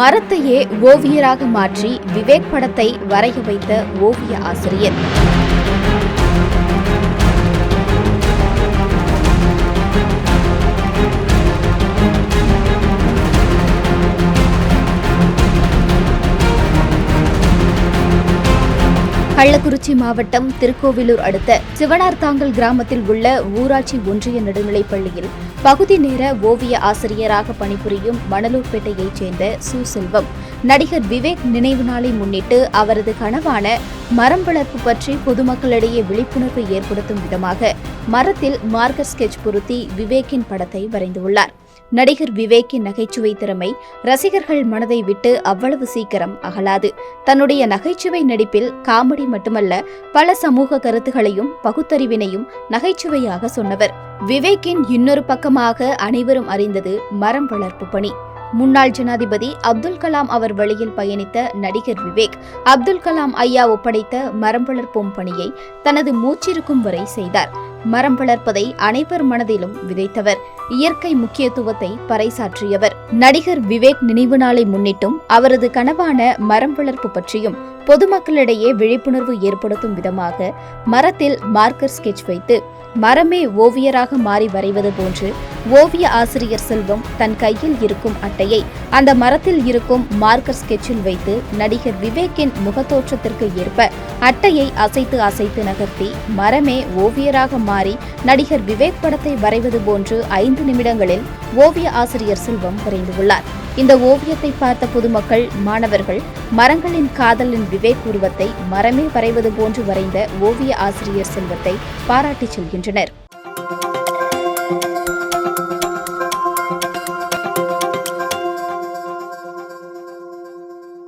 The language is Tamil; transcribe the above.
மரத்தையே ஓவியராக மாற்றி விவேக் படத்தை வரைய வைத்த ஓவிய ஆசிரியர். கள்ளக்குறிச்சி மாவட்டம் திருக்கோவிலூர் அடுத்த சிவனார்த்தாங்கல் கிராமத்தில் உள்ள ஊராட்சி ஒன்றிய நடுநிலைப் பள்ளியில் பகுதி நேர ஓவிய ஆசிரியராக பணிபுரியும் மணலூர்பேட்டையைச் சேர்ந்த சு செல்வம் நடிகர் விவேக் நினைவு நாளை முன்னிட்டு அவரது கனவான மரம் வளர்ப்பு பற்றி பொதுமக்களிடையே விழிப்புணர்வு ஏற்படுத்தும் விதமாக மரத்தில் மார்க்கர் ஸ்கெட்ச் பொருத்தி விவேக்கின் படத்தை வரைந்துள்ளார் நடிகர் விவேக்கின் நகைச்சுவை திறமை ரசிகர்கள் மனதை விட்டு அவ்வளவு சீக்கிரம் அகலாது. தன்னுடைய நகைச்சுவை நடிப்பில் காமெடி மட்டுமல்ல பல சமூக கருத்துகளையும் பகுத்தறிவினையும் நகைச்சுவையாக சொன்னவர். விவேக்கின் இன்னொரு பக்கமாக அனைவரும் அறிந்தது மரம் வளர்ப்பு பணி. முன்னாள் ஜனாதிபதி அப்துல் கலாம் அவர் வழியில் பயணித்த நடிகர் விவேக் அப்துல் கலாம் ஐயா ஒப்படைத்த மரம் வளர்ப்போம் பணியை தனது மூச்சிருக்கும் வரை செய்தார். மரம் வளர்ப்பதை அனைவர் மனதிலும் விதைத்தவர். இயற்கை முக்கியத்துவத்தை பறைசாற்றியவர். நடிகர் விவேக் நினைவு நாளை முன்னிட்டும் அவரது கனவான மரம் வளர்ப்பு பற்றியும் பொதுமக்களிடையே விழிப்புணர்வு ஏற்படுத்தும் விதமாக மரத்தில் மார்க்கர் ஸ்கெட்ச் வைத்து மரமே ஓவியராக மாறி வரைவது போன்று ஓவிய ஆசிரியர் செல்வம் தன் கையில் இருக்கும் அட்டையை அந்த மரத்தில் இருக்கும் மார்க்கர் ஸ்கெட்சில் வைத்து நடிகர் விவேக்கின் முகத்தோற்றத்திற்கு ஏற்ப அட்டையை அசைத்து அசைத்து நகர்த்தி மரமே ஓவியராக மாறி நடிகர் விவேக் படத்தை வரைவது போன்று ஐந்து நிமிடங்களில் ஓவிய ஆசிரியர் செல்வம் வரைந்துள்ளார். இந்த ஓவியத்தை பார்த்த பொதுமக்கள் மாணவர்கள் மரங்களின் காதலின் விவேக் உருவத்தை மரமே வரைவது போன்று வரைந்த ஓவிய ஆசிரியர் செல்வத்தை பாராட்டிச் செல்கின்றனர்.